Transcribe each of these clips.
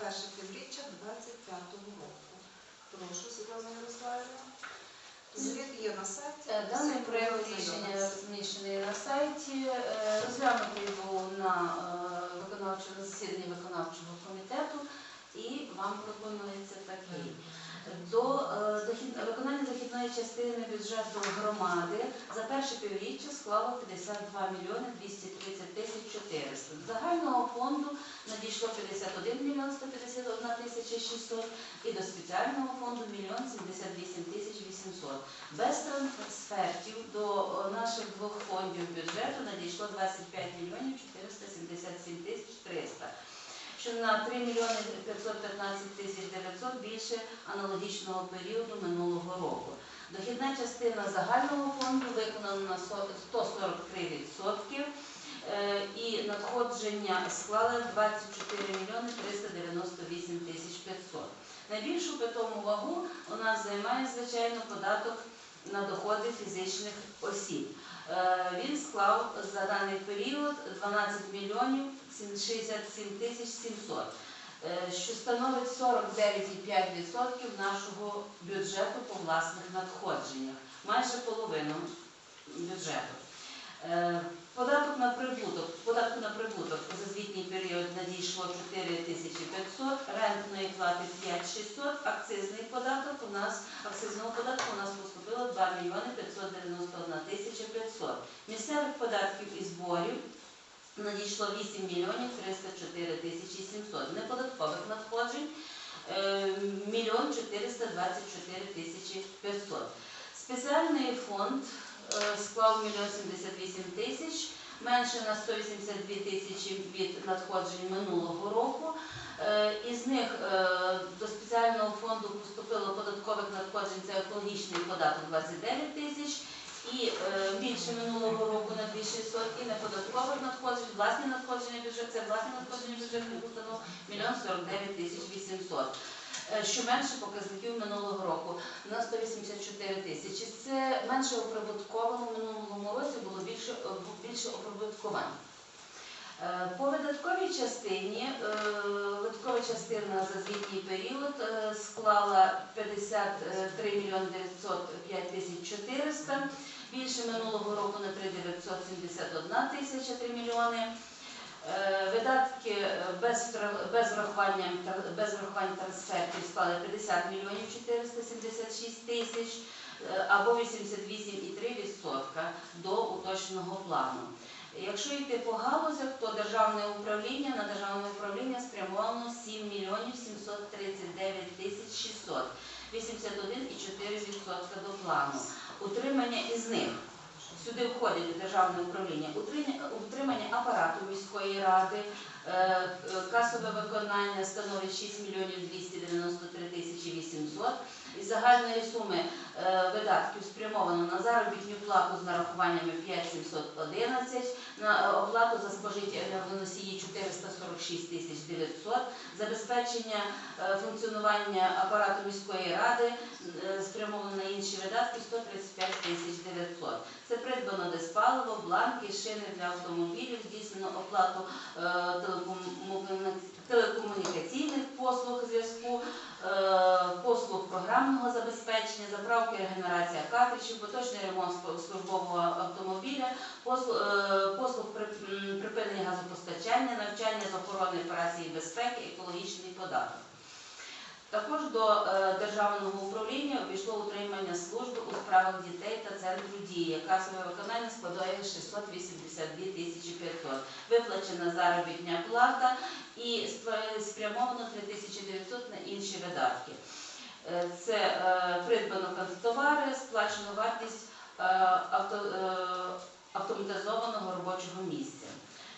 перше півріччя 2025 року. Прошу, Світлана Ярославівна. Звіт є на сайті. Е, Даний проєкт рішення розміщений на сайті. Розглянути його на е, виконавчому засіданні виконавчого комітету і вам пропонується такий. До е, виконання дохідної частини бюджету громади за перше півріччя склало 52 мільйони 230 тисяч 400. З загального фонду надійшло 51 мільйон 151 тисяча 600 і до спеціального фонду мільйон 78 тисяч 800. Без трансфертів до е, наших двох фондів бюджету надійшло 25 мільйонів 477 тисяч 300 що на 3 мільйони 515 тисяч 900 більше аналогічного періоду минулого року. Дохідна частина загального фонду виконана на 143% е, і надходження склали 24 мільйони 398 тисяч 500. Найбільшу питому вагу у нас займає, звичайно, податок на доходи фізичних осіб. Е, Він склав за даний період 12 мільйонів 67 тисяч 700, е, що становить 49,5% нашого бюджету по власних надходженнях, майже половину бюджету. Е, Податок на прибуток, податку на прибуток за звітній період надійшло 4500, рентної плати 5600, акцизний податок у нас, акцизного податку у нас поступило 2 мільйони 591 тисяча 500. Місцевих податків і зборів надійшло 8 мільйонів 304 тисячі 700. Неподаткових надходжень е, мільйон 424 тисячі 500. Спеціальний фонд е, склав мільйон 78 тисяч, менше на 182 тисячі від надходжень минулого року. Е, Із них е, до спеціального фонду поступило податкових надходжень, це екологічний податок 29 тисяч, і е, більше минулого року на 2600, і неподаткових надходжень, власні надходження бюджету, це власні надходження бюджетних установ, мільйон 49 тисяч 800 е, що менше показників минулого року на 184 тисячі. Це менше оприбутковано минулому році було більше, е, більше оприбуткувань. По видатковій частині, видаткова частина за звітній період склала 53 мільйони 905 тисяч 400, більше минулого року на 3 971 тисяча 3 мільйони. Е, Видатки е, без, без, врахування, без врахування трансфертів склали 50 мільйонів 476 тисяч е, або 88,3% до уточного плану. Якщо йти по галузях, то державне управління на державне управління спрямовано 7 мільйонів 739 тисяч 600, 81,4% до плану. Утримання із них сюди входить державне управління, утримання, апарату міської ради, е, е, касове виконання становить 6 мільйонів 293 тисячі 800. Із загальної суми е, видатків спрямовано на заробітну плату з нарахуваннями 5711, на е, оплату за спожиті енергоносії 446 тисяч 900, забезпечення е, функціонування апарату міської ради спрямовано на інші видатки 135 тисяч 900. Це придбано диспаливо, бланки, шини для автомобілів, здійснено оплату телекомунікаційних послуг зв'язку, забезпечення, заправки, регенерація картриджів, поточний ремонт службового автомобіля, послуг, послуг припинення газопостачання, навчання з охорони операції безпеки, екологічний податок. Також до е, державного управління увійшло утримання служби у справах дітей та центру дії. Касове виконання складає 682 тисячі 500. Виплачена заробітня плата і спрямовано 3900 на інші видатки. Е, Це е, придбано канцтовари, сплачено вартість е, авто, автоматизованого робочого місця.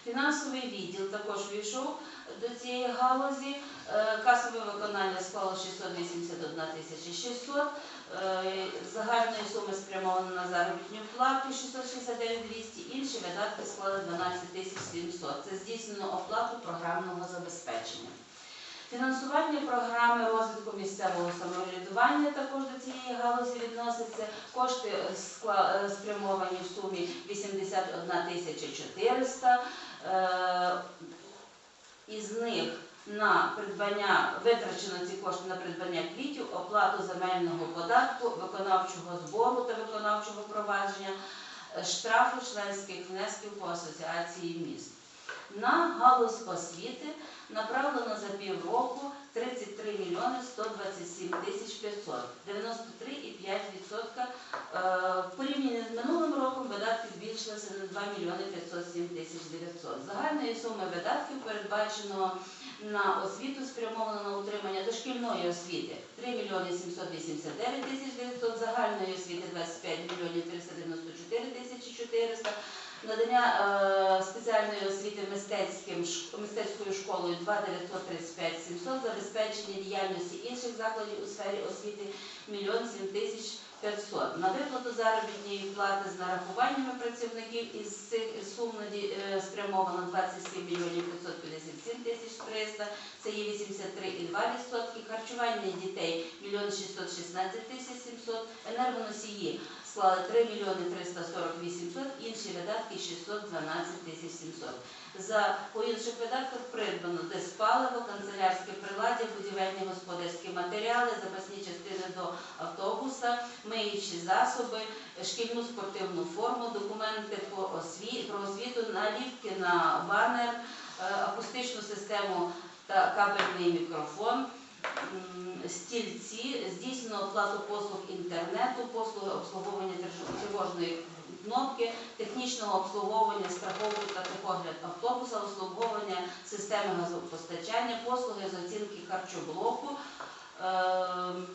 Фінансовий відділ також війшов до цієї галузі. Касове виконання склало 681 тисяча 600. Е, Загальної суми спрямовано на заробітну плату 669 200. Інші видатки склали 12 тисяч 700. Це здійснено оплату програмного забезпечення. Фінансування програми розвитку місцевого самоврядування також до цієї галузі відноситься. Кошти е, е, спрямовані в сумі 81 тисяча 400. Е, Із них на придбання, витрачено ці кошти на придбання квітів, оплату земельного податку, виконавчого збору та виконавчого провадження, штрафу членських внесків по асоціації міст. На галузь освіти направлено за півроку 33 мільйони 127 тисяч 500, 93,5%. Е, В порівнянні з минулим роком видатки збільшилися на 2 мільйони 507 тисяч 900. Загальної суми видатків передбачено на освіту спрямовано на утримання дошкільної освіти 3 мільйони 789 тисяч 900, загальної освіти 25 мільйонів 394 тисячі 400, надання е, спеціальної освіти мистецькою школою 2 935 700, забезпечення діяльності інших закладів у сфері освіти 1 7 тисяч 500. На виплату заробітної плати з нарахуваннями працівників із цих сум е, спрямовано 27 мільйонів 557 тисяч 300, це є 83,2%. Харчування дітей 1 616 тисяч 700, енергоносії склали 3 мільйони 348 700, інші видатки 612 тисяч 700. За по інших видатках придбано диспаливо, канцелярське приладдя, будівельні господарські матеріали, запасні частини до автобуса, миючі засоби, шкільну спортивну форму, документи по осві... про освіту, наліпки на банер, е, акустичну систему та кабельний мікрофон. Стільці, здійснено оплату послуг інтернету, послуги обслуговування тривожної кнопки, технічного обслуговування страховки та техогляд автобуса, обслуговування системи газопостачання, послуги з оцінки харчоблоку, ем,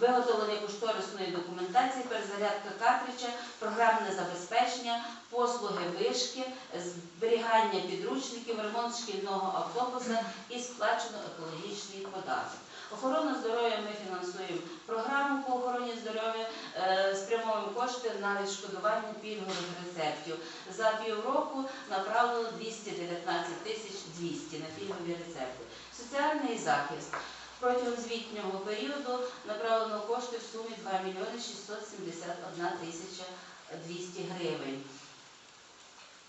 виготовлення кошторисної документації, перезарядка картриджа, програмне забезпечення, послуги вишки, зберігання підручників, ремонт шкільного автобуса і сплачено екологічний податок. Охорона здоров'я ми фінансуємо програму по охороні здоров'я, е, спрямовуємо кошти на відшкодування пільгових рецептів. За півроку направлено 219 тисяч 200 на пільгові рецепти. Соціальний захист. Протягом звітнього періоду направлено кошти в сумі 2 мільйони 671 тисяча 200 гривень.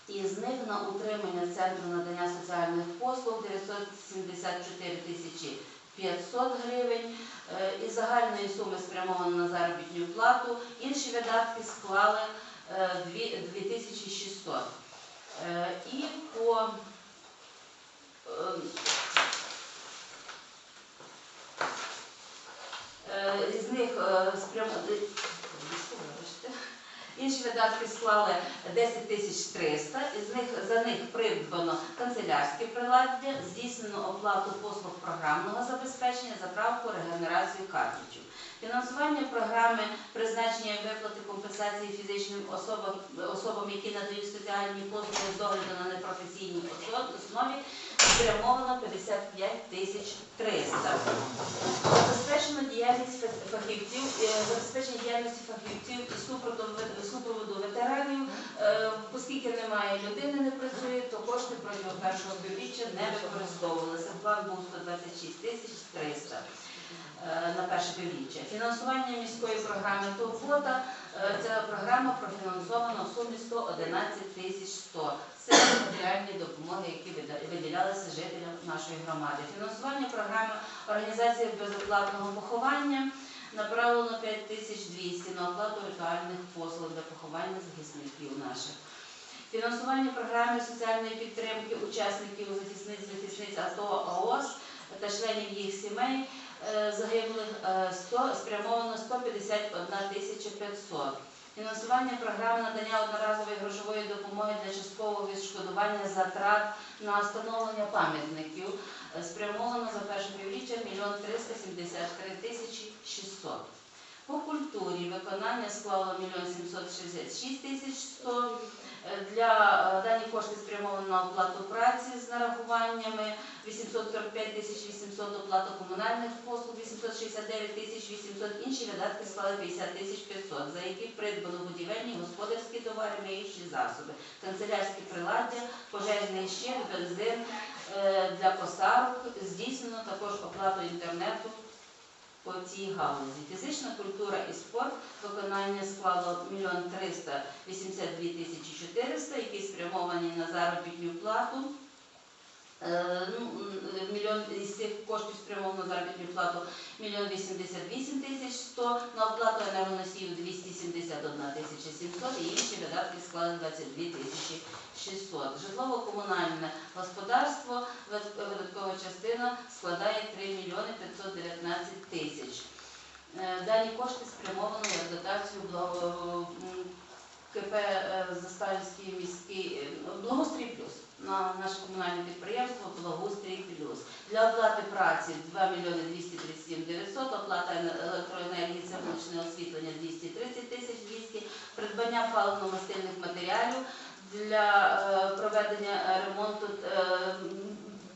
Із них на утримання Центру надання соціальних послуг 974 тисячі 500 гривень. Е, Із загальної суми спрямовано на заробітну плату. Інші видатки склали е, 2600. Е, І по е, Е, Із них е, Інші видатки склали 10 тисяч 300, із них, за них придбано канцелярське приладдя, здійснено оплату послуг програмного забезпечення, заправку, регенерацію картриджів. Фінансування програми призначення виплати компенсації фізичним особам, особам, які надають соціальні послуги з огляду на непрофесійній основі, спрямовано 55 тисяч 300. Забезпечено діяльність фахівців, е, забезпечення діяльності фахівців і супроводу, ветеранів. Е, Оскільки немає людини, не працює, то кошти протягом першого півріччя не використовувалися. План був 126 тисяч 300 е, на перше півріччя. Фінансування міської програми Турбота. е, Ця програма профінансована в сумі 111 тисяч 100. Це матеріальні допомоги, які виділялися жителям нашої громади. Фінансування програми організації безоплатного поховання направлено 5200 на оплату ритуальних послуг для поховання захисників наших. Фінансування програми соціальної підтримки учасників захисниць захисниць АТО АОС та членів їх сімей е, загиблих е, 100, спрямовано 151 тисяча 500. Фінансування програми надання одноразової грошової допомоги для часткового відшкодування затрат на встановлення пам'ятників е, спрямовано за перше півріччя 1 373 тисячі 600. По культурі виконання склало 1 766 тисяч 100. Е, Для е, дані кошти спрямовано на оплату праці з нарахуваннями 845 тисяч 800 оплата комунальних послуг, 869 тисяч 800, інші видатки склали 50 тисяч 500, за які придбано будівельні, господарські товари, миючі засоби, канцелярські приладдя, пожежний щит, бензин е, для косарок. Здійснено також оплату інтернету по цій галузі. Фізична культура і спорт виконання склало 1 382 тисячі 400, які спрямовані на заробітну плату ну, Мільйон із цих коштів спрямовано заробітну плату мільйон 88 тисяч 100, на оплату енергоносіїв 271 тисяча 700 і інші видатки склали 22 тисячі 600. Житлово-комунальне господарство, видаткова частина складає 3 мільйони 519 тисяч. Е, Дані кошти спрямовано як дотацію благо- КП е, Заставський міський е, благоустрій плюс на наше комунальне підприємство Благоустрій плюс. Для оплати праці 2 мільйони 237 900, оплата електроенергії це вуличне освітлення 230 тисяч 200, придбання паливно-мастильних матеріалів для е, проведення ремонту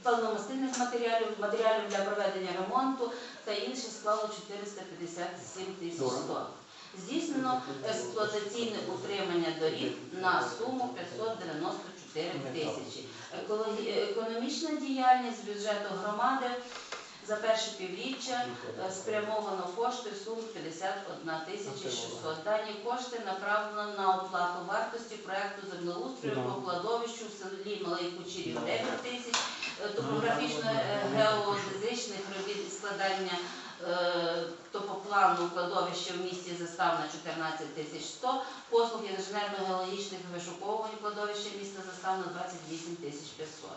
паливно-мастильних матеріалів, матеріалів для проведення ремонту та інше склало 457 тисяч 100. Здійснено експлуатаційне утримання доріг на суму 594 тисячі. Економічна діяльність бюджету громади за перше півріччя е, спрямовано кошти в суму 51 тисяча 600. Дані кошти направлено на оплату вартості проекту землеустрою по кладовищу в селі Малий Кучерів 9 тисяч, е, топографічно-геодезичних робіт і е, топоплану кладовища в місті Заставна 14 тисяч 100, послуг інженерно-геологічних вишуковувань кладовища міста Заставна 28 тисяч 500.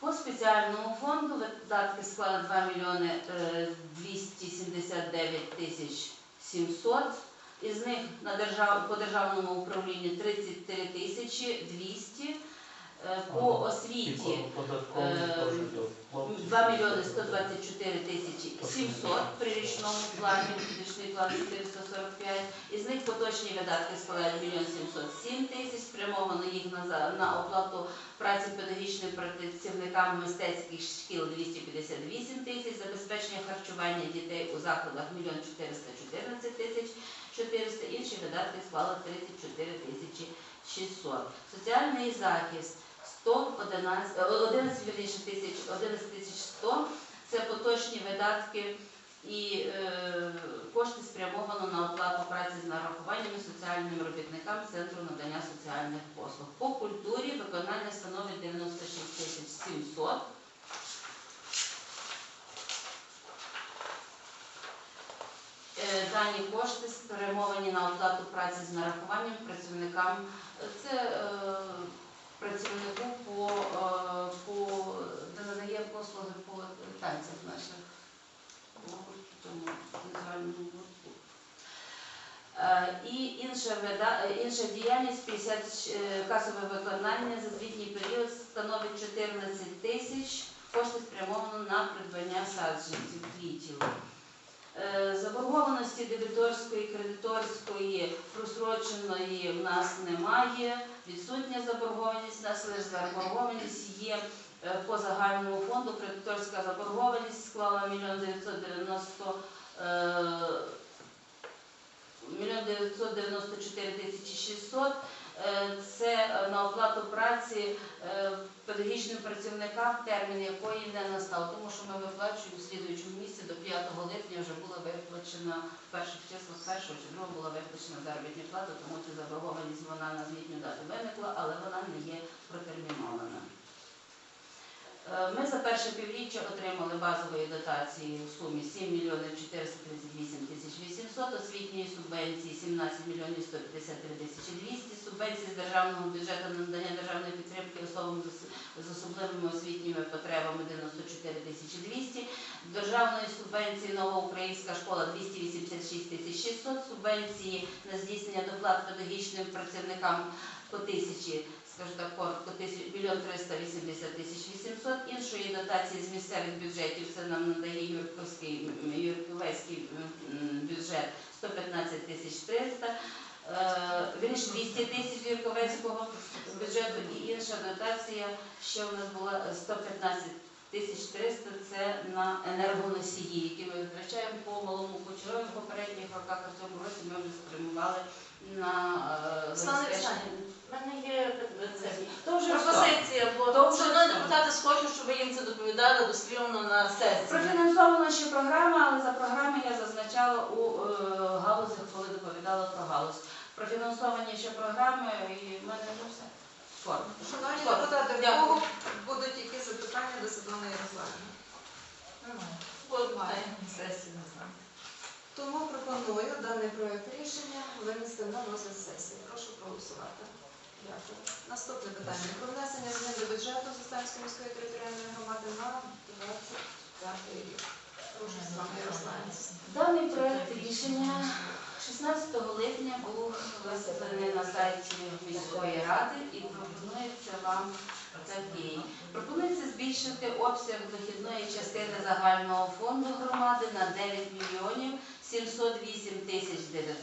По спеціальному фонду видатки склали 2 мільйони е, 279 тисяч 700. Із них на держав, по державному управлінню 33 тисячі 200. Е, По освіті Е, 2 мільйони 124 тисячі 700 при річному плані, річний план 445. Із них поточні видатки складають 1 мільйон 707 тисяч, спрямовано їх на, на оплату праці педагогічним працівникам мистецьких шкіл 258 тисяч, забезпечення харчування дітей у закладах 1 мільйон 414 тисяч 400, інші видатки склали 34 тисячі 600. Соціальний захист 111, е, 11 вірніше, тисяч, 11 тисяч 100 – це поточні видатки і е, кошти спрямовано на оплату праці з нарахуваннями соціальним робітникам Центру надання соціальних послуг. По культурі виконання становить 96 тисяч 700. Е, Дані кошти спрямовані на оплату праці з нарахуванням працівникам. Це е, працівнику по, е, де надає послуги по танцях наших по цьому національному гуртку. Е, І інша, е, діяльність 50 касове виконання за звітній період становить 14 тисяч. Кошти спрямовано на придбання саджанців квітів. Е, Заборгованості дебіторської, кредиторської, просроченої в нас немає. Відсутня заборгованість, у нас лише заборгованість є е, по загальному фонду. Кредиторська заборгованість склала 1 990 е, 994 тисячі 600. Е, Це е, на оплату праці е, педагогічним працівникам, термін якої не настав, тому що ми виплачуємо в слідуючому місці до 5 липня вже була виплачена в перших числах першого чи другого була виплачена заробітна плата, тому ця заборгованість вона на звітню дату виникла, але вона не є протермінована. Ми за перше півріччя отримали базової дотації в сумі 7 мільйонів 438 тисяч 800, освітньої субвенції 17 мільйонів 153 тисячі 200, субвенції з державного бюджету на надання державної підтримки особам з особливими освітніми потребами 94 тисячі 200, державної субвенції нова українська школа 286 тисяч 600, субвенції на здійснення доплат педагогічним працівникам по тисячі скажу так коротко, тисяч- мільйон 380 тисяч 800. Іншої дотації з місцевих бюджетів це нам надає Юрковський, Юрковецький бюджет 115 тисяч 300. Е, Вірніше 200 тисяч Юрковецького бюджету і інша дотація ще у нас була 115 тисяч 300 це на енергоносії, які ми витрачаємо по малому кучерові в попередніх роках, а в цьому році ми вже спрямували на е, Слава. В мене є це, То вже пропозиція, бо шановні депутати схочуть, щоб ви їм це доповідали дослівно на сесії. Профінансована ще програма, але за програми я зазначала у е, галузях, коли доповідала про галузь. Профінансовані ще програми, і в мене вже все. форм. Шановні Добре, депутати, в дякую. кого будуть якісь запитання до Світлани Ярославівни? Немає. Сесії не знаю. Тому пропоную даний проект рішення винести на розгляд сесії. Прошу проголосувати. Дякую. Наступне питання. Про внесення змін до бюджету Заставської міської територіальної громади на 25 рік. Прошу Світлана Ярославівна. Даний проект рішення 16 липня був виставлений на сайті міської ради і пропонується вам такий. Пропонується збільшити обсяг дохідної частини загального фонду громади на 9 мільйонів 708 тисяч 900.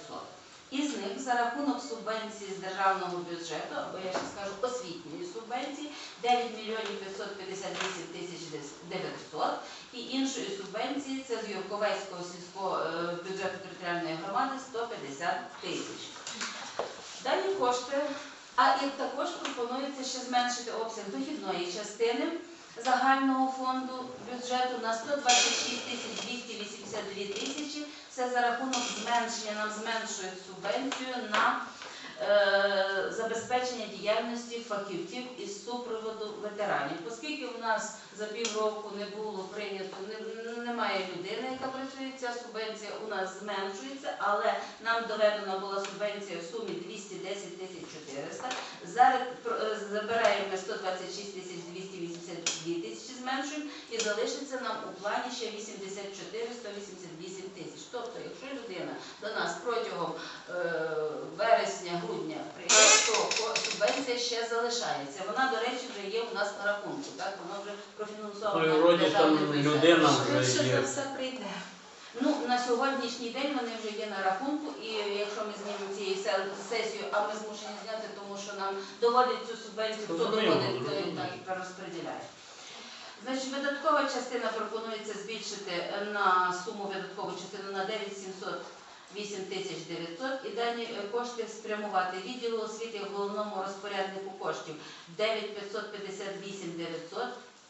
Із них за рахунок субвенції з державного бюджету, або я ще скажу освітньої субвенції, 9 мільйонів 558 тисяч 900 і іншої субвенції це з Юрковецького сільського е, бюджету територіальної громади 150 тисяч. Дані кошти, а і також пропонується ще зменшити обсяг дохідної частини загального фонду бюджету на 126 тисяч 282 тисячі. Це за рахунок зменшення нам зменшують субвенцію на забезпечення діяльності фахівців із супроводу ветеранів. Оскільки у нас за півроку не було прийнято, немає людини, яка працює, ця субвенція у нас зменшується, але нам доведена була субвенція в сумі 210 тисяч 400. Зараз е, забираємо 126 тисяч 282 тисячі зменшуємо і залишиться нам у плані ще 84 188 тисяч. Тобто, якщо людина до нас протягом е, вересня-грудня прийде, то субвенція ще залишається. Вона, до речі, вже є у нас на рахунку, так? Вона вже профінансована. Ну державним бюджетом. Швидше вже все прийде. Ну, на сьогоднішній день вони вже є на рахунку, і якщо ми знімемо цією се- сесію, а ми змушені зняти, тому що нам доводить цю субвенцію, хто доводить, е, так і перерозподіляє. Значить, видаткова частина пропонується збільшити на суму видаткову частину на 9 708 тисяч 900 і дані е, кошти спрямувати відділу освіти головному розпоряднику коштів 9 558 900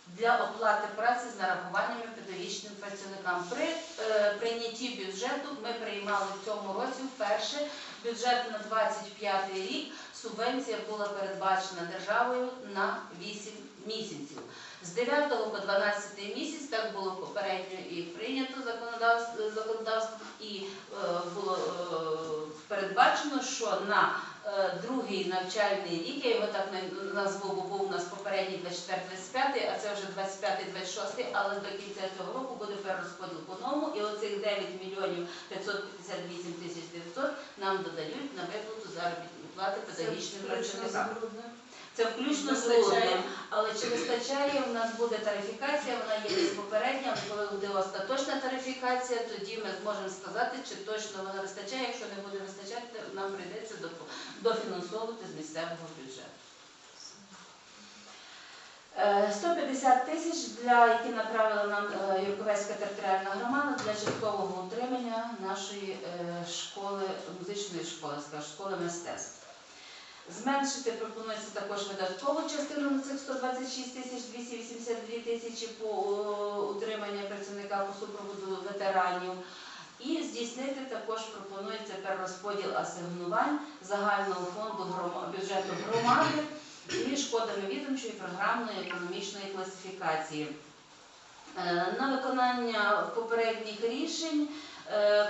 для оплати праці з нарахуваннями педагогічним працівникам. При е, прийнятті бюджету ми приймали в цьому році вперше бюджет на 25 рік. Субвенція була передбачена державою на 8 місяців. З 9 по 12 місяць так було попередньо і прийнято законодавство, законодавство і е, було е, передбачено, що на е, другий навчальний рік, я його так на- назву, бо був у нас попередній 24-25, а це вже 25-26, але до кінця цього року буде перерозподіл по новому, і оцих 9 мільйонів 558 тисяч 900 нам додають на виплату заробітної плати педагогічним працівникам. Це включно з Вистачає? Але чи вистачає, у нас буде тарифікація, вона є десь попередня, коли буде остаточна тарифікація, тоді ми зможемо сказати, чи точно вона вистачає. Якщо не буде вистачати, нам прийдеться дофінансовувати з місцевого бюджету. Е, 150 тисяч, для які направила нам е, Юрковецька територіальна громада для часткового утримання нашої е, школи, музичної школи, скажу, школи мистецтв. Зменшити пропонується також видаткову частину на цих 126 тисяч 282 тисячі по утримання працівника по супроводу ветеранів. І здійснити також пропонується перерозподіл асигнувань загального фонду бюджету громади між кодами відомчої програмної економічної класифікації. Е, На виконання попередніх рішень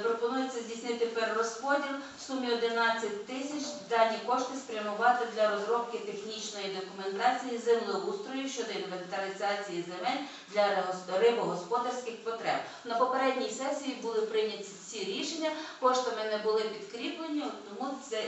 пропонується здійснити перерозподіл в сумі 11 тисяч. Дані кошти спрямувати для розробки технічної документації землеустрою щодо інвентаризації земель для рибогосподарських потреб. На попередній сесії були прийняті ці рішення, коштами не були підкріплені, тому це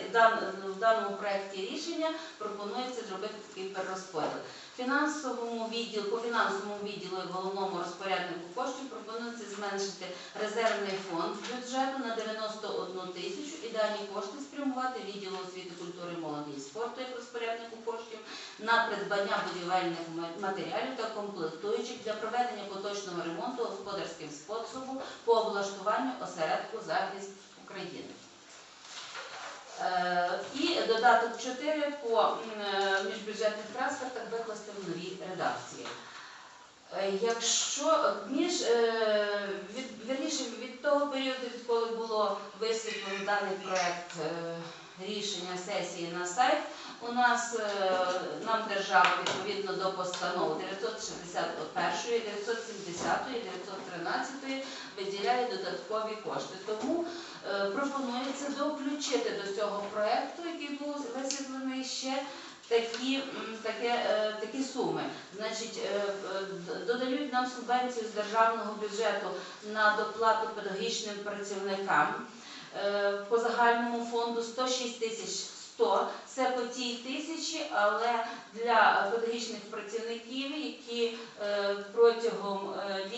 в даному проєкті рішення пропонується зробити такий перерозподіл. Фінансовому відділу, по фінансовому відділу і головному розпоряднику коштів пропонується зменшити резервний фонд бюджету на 91 тисячу і дані кошти спрямувати відділу освіти, культури, молоді і спорту як розпоряднику коштів на придбання будівельних матеріалів та комплектуючих для проведення поточного ремонту господарським способом по облаштуванню осередку захист України. Е, І додаток 4 по е, міжбюджетних трансфертах викласти в новій редакції. Е, Якщо між від, вірніше, від того періоду, відколи було висвітлено даний проект е, рішення сесії на сайт, У нас нам держава відповідно до постанов 961, 970, 913 виділяє додаткові кошти. Тому пропонується доключити до цього проекту, який був висвітлений ще. Такі, таке, е, такі суми. Значить, е, е, додають нам субвенцію з державного бюджету на доплату педагогічним працівникам е, по загальному фонду 106 тисяч 100. Це по тій тисячі, але для педагогічних працівників, які е, протягом е,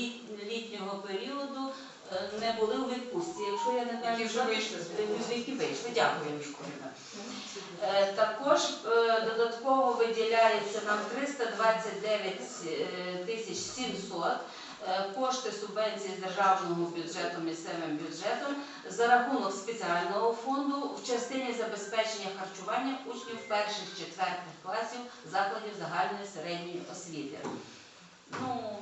літнього періоду е, не були у відпустці. Якщо я не кажу, Які вже вийшли які вийшли. Дякую, Ірина. Е, Також е, додатково виділяється нам 329 е, тисяч 700 е, кошти субвенції з державного бюджету місцевим бюджетом за рахунок спеціального фонду в частині забезпечення харчування учнів перших четвертих класів закладів загальної середньої освіти. Ну,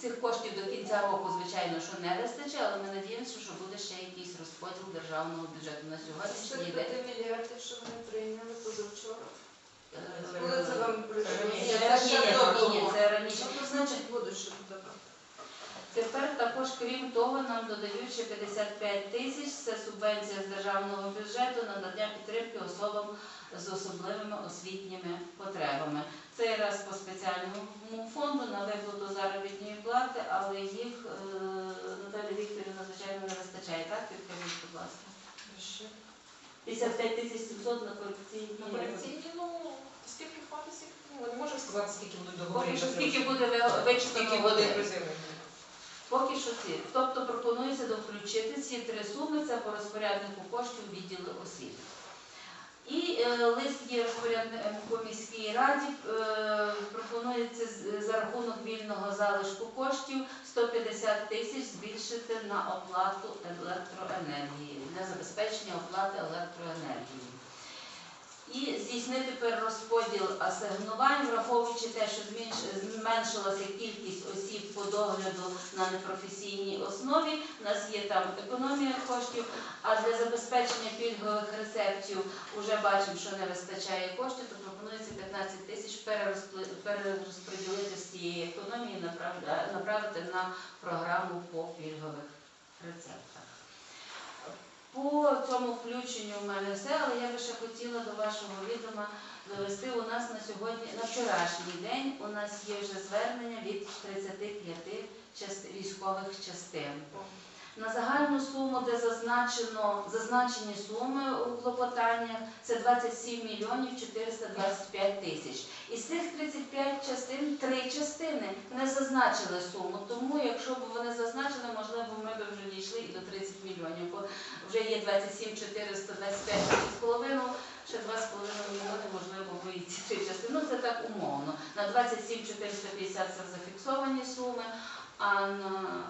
цих коштів до кінця року, звичайно, що не вистачить, але ми надіємося, що буде ще якийсь розподіл державного бюджету на сьогоднішній день. 5 мільярдів, що вони прийняли позавчора. Е, Коли це вам прийшло? Це це це раніше. Ну, значить, ще додавати. Тепер також, крім того, нам додають ще 55 тисяч. Це субвенція з державного бюджету на надання підтримки особам з особливими освітніми потребами. Цей раз по спеціальному фонду плати, але їх е, Наталі Вікторівна, звичайно, не вистачає. Так, підкажіть, будь ласка. Ще. 55 тисяч 700 на корекційні. На корекційні, ну, скільки хватить, скільки, ну, не можемо сказати, скільки будуть Поки що скільки буде ви- вичитано води? Поки що ці. Тобто пропонується довключити ці три суми, це по розпоряднику коштів відділу освіти. І е, лист є розпорядником по міській раді. Е, пропонується з- за рахунок вільного залишку коштів 150 тисяч збільшити на оплату електроенергії для забезпечення оплати електроенергії. І здійснити перерозподіл асигнувань, враховуючи те, що зменш- зменшилася кількість осіб по догляду на непрофесійній основі. У нас є там економія коштів, а для забезпечення пільгових рецептів вже бачимо, що не вистачає коштів, то пропонується 15 тисяч перерозподілити з цієї економії, направити на програму по пільгових рецептах. По цьому включенню в мене все, але я би ще хотіла до вашого відома довести у нас на сьогодні, на вчорашній день у нас є вже звернення від 35 част- військових частин. На загальну суму, де зазначено зазначені суми у клопотаннях, це 27 мільйонів 425 тисяч. Із цих 35 частин три частини не зазначили суму. Тому, якщо б вони зазначили, можливо, ми б вже дійшли і до 30 мільйонів. Бо вже є 27 425 з половиною, ще 2,5 мільйони, можливо, ви ці три частини. Ну це так умовно. На 27 450 це зафіксовані суми, а на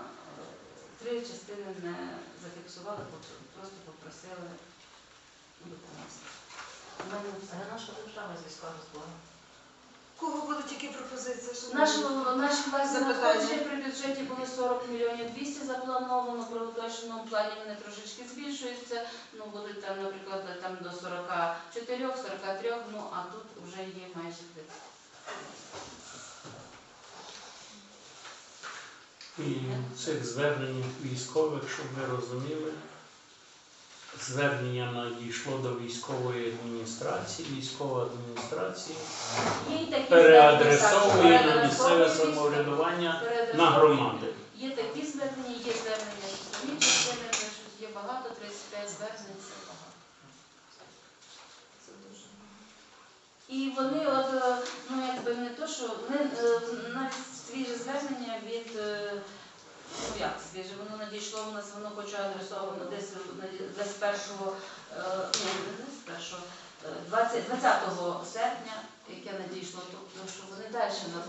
три частини не зафіксували, просто попросили допомогти. У мене все. Наша держава з військових зборів. Кого будуть які пропозиції? Наші власні Запитання. надходження при бюджеті були 40 мільйонів 200 заплановано, при уточненому плані вони трошечки збільшуються, ну будуть там, наприклад, там до 44, 43, ну а тут вже є майже 30. І цих звернень військових, щоб ви розуміли, звернення надійшло до військової адміністрації, військова адміністрація Є переадресовує на місцеве самоврядування на громади. Є такі звернення, є звернення, що частини пишуть, є багато, 35 звернень, це багато. Це дуже багато. І вони от, е, ну якби не то, що не, е, навіть свіже звернення від, е, ну як свіже, воно надійшло у нас, воно хоча адресовано десь наді- десь першого, е, не десь першого, е, 20, 20 серпня, яке надійшло, тобто, що вони далі звісно.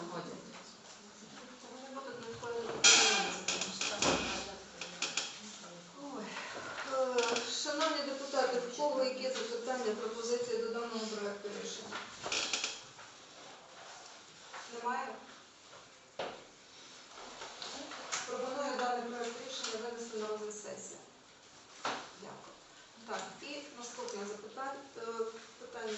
Ой. Е, Шановні депутати, в кого які запитання, пропозиції до даного проекту рішення? Немає? пленарна сесія. Дякую. Так, і наступне запитання е, питання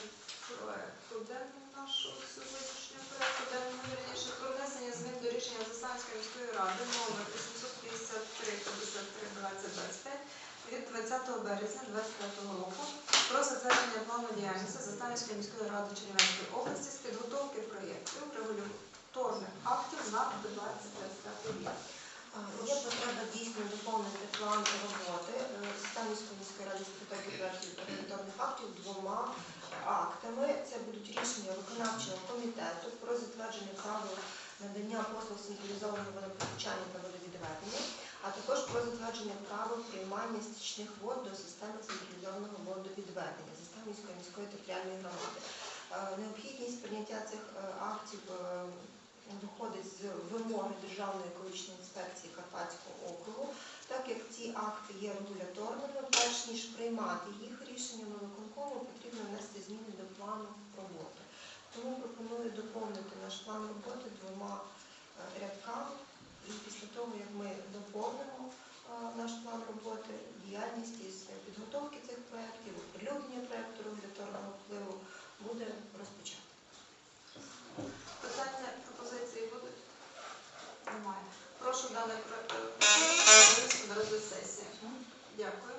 про денний нашого сьогоднішнього порядку денного вірніше про внесення змін до рішення Засанської міської ради номер 853-53-2025 від 20 березня 2025 року про затвердження плану діяльності Застанівської міської ради Чернівецької області з підготовки проєктів регуляторних актів на 2025 рік. Є потреба дійсно доповнити план роботи е, Станівської міської ради питань проєктів регуляторних актів двома актами. Це будуть рішення виконавчого комітету про затвердження правил надання послуг централізованого водопостачання та водовідведення, а також про затвердження правил приймання стічних вод до системи централізованого водовідведення Заставницької міської територіальної громади. Е, Необхідність прийняття цих е, актів вимоги Державної екологічної інспекції Карпатського округу, так як ці акти є регуляторними, перш ніж приймати їх рішеннями виконкому, потрібно внести зміни до плану роботи. Тому пропоную доповнити наш план роботи двома е, рядками, і після того, як ми доповнимо е, наш план роботи, діяльність із підготовки цих проєктів, оприлюднення проєкту регуляторного впливу буде розпочато. Питання? Немає. Прошу дане проєкт на розгляд сесії. Дякую.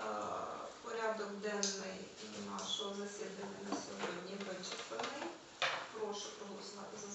Е, Порядок денний нашого засідання на сьогодні вичерпаний. Прошу проголосувати за